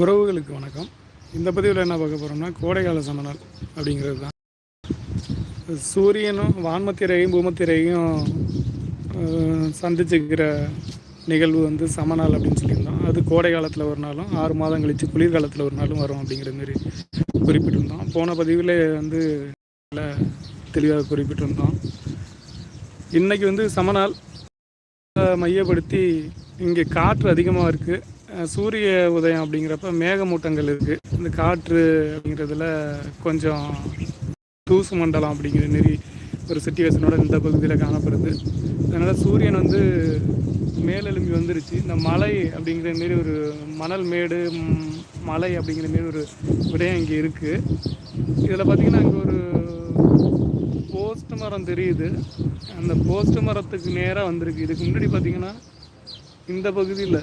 உறவுகளுக்கு வணக்கம். இந்த பதிவில் என்ன பார்க்க போகிறோம்னா கோடைக்கால சமணல் அப்படிங்கிறது தான். சூரியனும் வான்மத்திரையும் பூமத்திரையும் சந்திச்சுக்கிற நிகழ்வு வந்து சமநாள் அப்படின்னு சொல்லியிருந்தோம். அது கோடை காலத்தில் ஒரு நாளும் ஆறு மாதம் கழித்து குளிர்காலத்தில் ஒரு நாளும் வரும் அப்படிங்கிற மாதிரி குறிப்பிட்டிருந்தோம். போன பதிவில் வந்து தெளிவாக குறிப்பிட்டிருந்தோம். இன்றைக்கி வந்து சமநாள் மையப்படுத்தி இங்கே காற்று அதிகமாக இருக்குது சூரிய உதயம் அப்படிங்கிறப்ப மேகமூட்டங்கள் இருக்குது இந்த காற்று அப்படிங்கிறதுல கொஞ்சம் தூசு மண்டலம் அப்படிங்கிற மாரி ஒரு சுச்சுவேஷனோட இந்த பகுதியில் காணப்படுது. அதனால் சூரியன் வந்து மேலெலும்பி வந்துருச்சு. இந்த மலை அப்படிங்கிற மாரி ஒரு மணல் மேடு மலை அப்படிங்கிற மாரி ஒரு விடயம் இங்கே இருக்குது இதில் பார்த்திங்கன்னா இங்கே ஒரு போஸ்ட் மரம் தெரியுது. அந்த போஸ்ட் மரத்துக்கு நேராக வந்திருக்கு. இதுக்கு முன்னாடி பார்த்திங்கன்னா இந்த பகுதியில்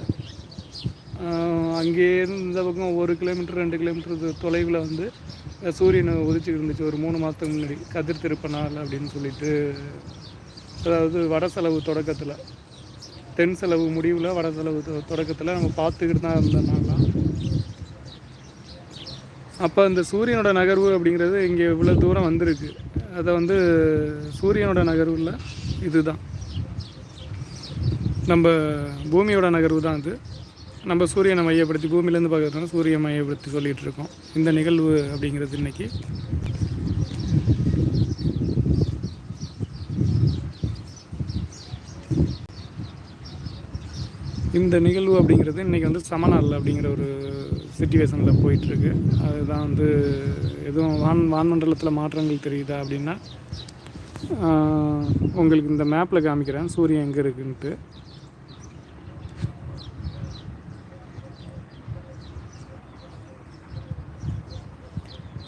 அங்கேருந்து இந்த பக்கம் ஒரு கிலோமீட்டர் ரெண்டு கிலோமீட்டர் தொலைவில் வந்து சூரியனை சூரியன் உதிச்சுட்டு இருந்துச்சு. ஒரு மூணு மாதத்துக்கு முன்னாடி. கதிர் திருப்பனால் அப்படின்னு சொல்லிட்டு. அதாவது வட செலவு தொடக்கத்தில். தென் செலவு முடிவில் வட செலவு தொடக்கத்தில் நம்ம பார்த்துக்கிட்டு தான் இருந்தோம்னாலாம் அப்போ இந்த சூரியனோட நகர்வு அப்படிங்கிறது இங்கே இவ்வளோ தூரம் வந்திருக்கு. அதை வந்து சூரியனோட நகர்வில் இதுதான். நம்ம பூமியோட நகர்வு தான் அது. நம்ம சூரியனை மையப்படுத்தி பூமியிலேருந்து பார்க்குறதுனால சூரியனை மையப்படுத்தி சொல்லிகிட்டு இருக்கோம் இந்த நிகழ்வு அப்படிங்கிறது இன்னைக்கு. இந்த நிகழ்வு அப்படிங்கிறது இன்றைக்கி வந்து சமநாள் அப்படிங்கிற ஒரு சுச்சுவேஷனில் போயிட்டுருக்கு. அதுதான் வந்து எதுவும் வான் வான்மண்டலத்தில் மாற்றங்கள் தெரியுதா அப்படின்னா உங்களுக்கு இந்த மேப்பில் காமிக்கிறேன். சூரியன் எங்கே இருக்குன்ட்டு.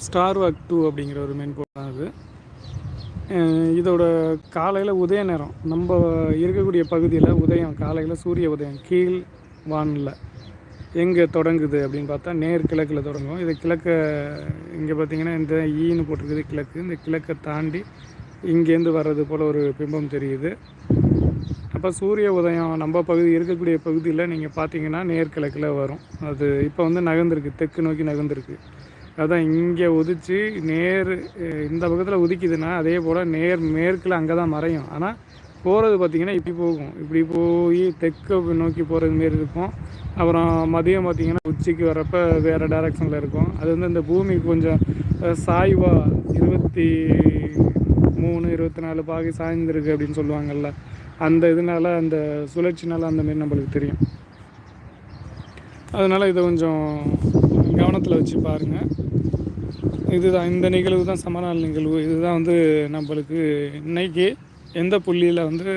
ஸ்டார் வாக் டூ அப்படிங்கிற ஒரு மென்பொருள் தான் அது. இதோட காலையில் உதய நேரம். நம்ம இருக்கக்கூடிய பகுதியில் உதயம் காலையில் சூரிய உதயம் கீழ் வானில் எங்கே தொடங்குது அப்படின்னு பார்த்தா நேர் கிழக்கில் தொடங்கும் இது கிழக்க இங்கே பார்த்தீங்கன்னா இந்த ஈன்னு போட்டிருக்குது கிழக்கு. இந்த கிழக்கை தாண்டி இங்கேருந்து வர்றது போல் ஒரு பிம்பம் தெரியுது. அப்போ சூரிய உதயம் நம்ம பகுதி இருக்கக்கூடிய பகுதியில் நீங்கள் பார்த்தீங்கன்னா நேர்கிழக்கில் வரும். அது இப்போ வந்து நகர்ந்துருக்கு தெற்கு நோக்கி நகர்ந்துருக்கு. அதான் இங்கே உதிச்சு நேர் இந்த பக்கத்தில் உதிக்குதுன்னா அதே போல் நேர் மேற்கில் அங்கே தான் மறையும். ஆனால் போகிறது பார்த்திங்கன்னா இப்படி போகும். இப்படி போய் தெற்கு நோக்கி போகிறது மாரி இருக்கும். அப்புறம் மதியம் பார்த்திங்கன்னா உச்சிக்கு வரப்போ வேறு டைரக்ஷனில் இருக்கும். அது வந்து இந்த பூமி கொஞ்சம் சாய்வாக சாய்வா இருபத்தி மூணு இருபத்தி நாலு பாகை சாய்ந்திருக்கு அப்படின்னு சொல்லுவாங்கல்ல. அந்த இதனால் அந்த சுழற்சினால் அந்த மாரி நம்மளுக்கு தெரியும். அதனால் இதை கொஞ்சம் கவனத்தில் வச்சு பாருங்கள் இதுதான் இந்த நிகழ்வு தான் சமநாள் நிகழ்வு. இதுதான் வந்து நம்மளுக்கு இன்னைக்கு எந்த புள்ளியில் வந்து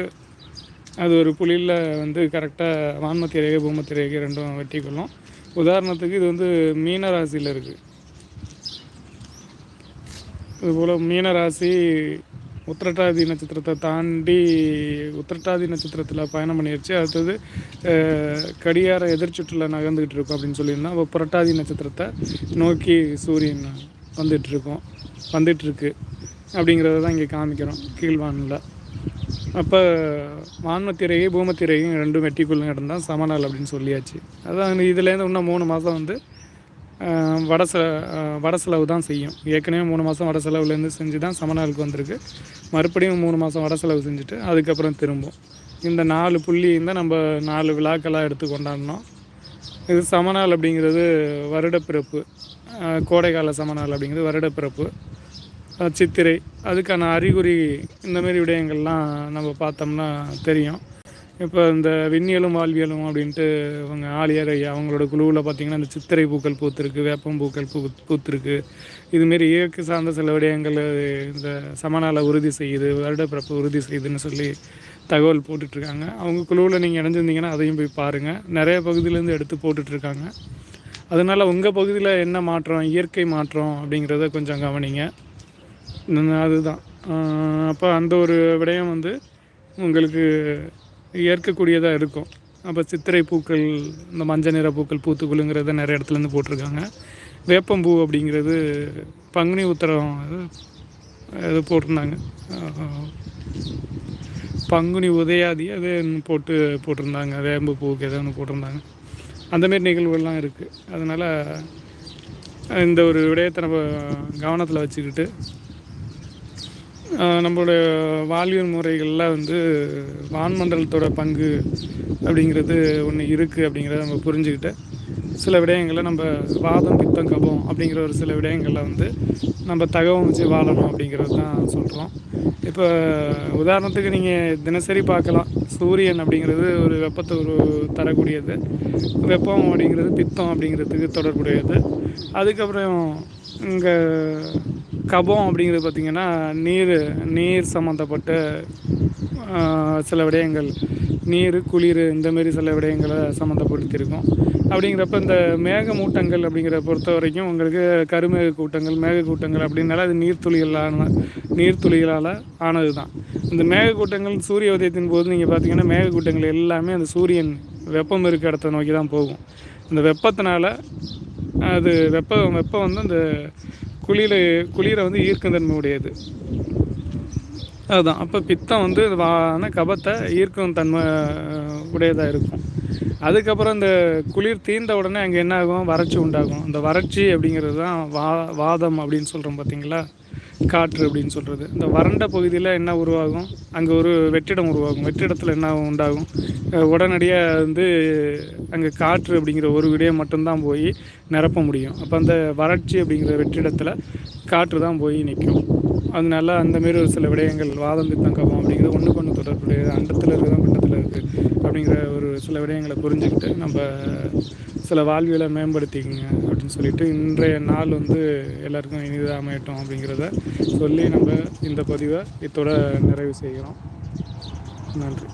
அது ஒரு புள்ளியில் வந்து கரெக்டாக வான்மத்தி ரேகை பூமத்தி ரேகை ரெண்டும் வெட்டி கொள்ளும் உதாரணத்துக்கு இது வந்து மீன ராசியில் இருக்குது இதுபோல் மீனராசி உத்திரட்டாதி நட்சத்திரத்தை தாண்டி உத்திரட்டாதி நட்சத்திரத்தில் பயணம் பண்ணிடுச்சு அடுத்தது கடியார எதிர்ச்சுற்றில் நகர்ந்துக்கிட்டு இருக்கும் அப்படின்னு சொல்லியிருந்தோம். அப்போ புரட்டாதி நட்சத்திரத்தை நோக்கி சூரியன் வந்துட்டுருக்கோம். வந்துட்டுருக்கு அப்படிங்கிறத தான் இங்கே காமிக்கிறோம் கீழ்வானில். அப்போ வான்மத்திரையும் பூமத்திரையும் ரெண்டும் வெட்டிக்குள்ள நடந்தால் சமநாள் அப்படின்னு சொல்லியாச்சு. அதான் இதுலேருந்து இன்னும் மூணு மாதம் வந்து வட செ வட செலவு தான் செய்யும். ஏற்கனவே மூணு மாதம் வட செலவுலேருந்து செஞ்சு தான் சமநாளுக்கு வந்திருக்கு. மறுபடியும் மூணு மாதம் வட செலவு செஞ்சுட்டு அதுக்கப்புறம் திரும்பும். இந்த நாலு புள்ளி தான் நம்ம நாலு விழாக்களாக எடுத்து கொண்டாடினோம் இது சமநாள் அப்படிங்கிறது வருடப்பிறப்பு. கோடைக்கால சமநாள் அப்படிங்கிறது வருடப்பிறப்பு. சித்திரை அதுக்கான அறிகுறி இந்தமாரி விடயங்கள்லாம் நம்ம பார்த்தோம்னா தெரியும். இப்போ இந்த விண்ணியலும் வாழ்வியலும் அப்படின்ட்டு இவங்க ஆலியார் ஐயா அவங்களோட குழுவில் பார்த்தீங்கன்னா இந்த சித்திரை பூக்கள் பூத்திருக்கு வேப்பம் பூக்கள் பூ பூத்திருக்கு. இதுமாரி இயற்கை சார்ந்த சில விடயங்கள் இந்த சமநாளை உறுதி செய்யுது வருடப்பிறப்பு உறுதி செய்யுதுன்னு சொல்லி தகவல் போட்டுட்ருக்காங்க. அவங்க குழுவில் நீங்கள் இணைஞ்சிருந்தீங்கன்னா அதையும் போய் பாருங்கள் நிறைய பகுதியிலேருந்து எடுத்து போட்டுட்ருக்காங்க. அதனால் உங்கள் பகுதியில் என்ன மாற்றம் இயற்கை மாற்றம் அப்படிங்கிறத கொஞ்சம் கவனிங்க. அதுதான். அப்போ அந்த ஒரு விடயம் வந்து உங்களுக்கு ஏற்கக்கூடியதாக இருக்கும். அப்போ சித்திரை பூக்கள் இந்த மஞ்சள் நிற பூக்கள் பூத்துக்குழுங்கிறத நிறைய இடத்துலேருந்து போட்டிருக்காங்க. வேப்பம்பூ அப்படிங்கிறது பங்குனி உத்தரம் இது போட்டிருந்தாங்க. பங்குனி உதயாதி அது போட்டு போட்டிருந்தாங்க. வேம்பு பூக்கு ஏதோ ஒன்று போட்டிருந்தாங்க. அந்தமாரி நிகழ்வுகள்லாம் இருக்குது அதனால் இந்த ஒரு விடயத்தை நம்ம கவனத்தில் வச்சுக்கிட்டு நம்மளுடைய வாழ்வியல் முறைகளில் வந்து வான்மண்டலத்தோட பங்கு அப்படிங்கிறது ஒன்று இருக்குது அப்படிங்கிறத நம்ம புரிஞ்சுக்கிட்டு சில விடயங்களை நம்ம வாதம் பித்தம் கபம் அப்படிங்கிற ஒரு சில விடயங்களில் வந்து நம்ம தகவமைச்சு வாழணும் அப்படிங்கிறது தான் சொல்கிறோம் இப்போ உதாரணத்துக்கு நீங்கள் தினசரி பார்க்கலாம் சூரியன் அப்படிங்கிறது ஒரு வெப்பத்தை ஒரு தரக்கூடியது வெப்பம் அப்படிங்கிறது பித்தம் அப்படிங்கிறதுக்கு தொடர்புடையது. அதுக்கப்புறம் இங்கே கபம் அப்படிங்கிறது பார்த்திங்கன்னா நீர் நீர் சம்மந்தப்பட்ட சில விடயங்கள். நீர் குளிர் இந்தமாரி சில விடயங்களை சம்மந்தப்படுத்தியிருக்கோம். அப்படிங்கிறப்ப இந்த மேகமூட்டங்கள் அப்படிங்கிற பொறுத்த வரைக்கும் உங்களுக்கு கருமேக கூட்டங்கள் மேக கூட்டங்கள் அப்படின்னால அது நீர்த்துளிகளான நீர்த்துளிகளால் ஆனது தான். இந்த மேகக்கூட்டங்கள் சூரிய உதயத்தின் போது நீங்கள் பார்த்தீங்கன்னா மேகக்கூட்டங்கள் எல்லாமே அந்த சூரியன் வெப்பம் இருக்க இடத்த நோக்கி தான் போகும். இந்த வெப்பத்தினால அது வெப்பம் வெப்பம் வந்து அந்த குளிர குளிரை வந்து ஈர்க்கும் தன்மை உடையது. அதுதான். அப்போ பித்தம் வந்து வான கபத்தை ஈர்க்கும் தன்மை உடையதாக இருக்கும். அதுக்கப்புறம் இந்த குளிர் தீர்ந்த உடனே அங்கே என்ன ஆகும்? வறட்சி உண்டாகும். அந்த வறட்சி அப்படிங்கிறது தான் வா வாதம் அப்படின்னு சொல்கிறோம் பார்த்தீங்களா காற்று அப்படின்னு சொல்கிறது இந்த வறண்ட பகுதியில் என்ன உருவாகும்? அங்கே ஒரு வெற்றிடம் உருவாகும். வெற்றிடத்தில் என்ன உண்டாகும்? உடனடியாக வந்து அங்கே காற்று அப்படிங்கிற ஒரு விடயம் மட்டும்தான் போய் நிரப்ப முடியும். அப்போ அந்த வறட்சி அப்படிங்கிற வெற்றிடத்தில் காற்று தான் போய் நிற்கும். அதனால அந்தமாரி ஒரு சில விடயங்கள் வாதம் பித்தம் கபம் அப்படிங்கிறது ஒன்றுக்கு ஒன்று தொடர்புடையது. அண்டத்தில் இருக்குது பிண்டத்தில் இருக்குது அப்படிங்கிற ஒரு சில விடயங்களை புரிஞ்சுக்கிட்டு நம்ம சில வாழ்வியலை மேம்படுத்திக்கங்க அப்படின்னு சொல்லிட்டு இன்றைய நாள் வந்து எல்லாருக்கும் இனிதாக அமையட்டும் அப்படிங்கிறத சொல்லி நம்ம இந்த பதிவை இத்தோட நிறைவு செய்கிறோம். நன்றி.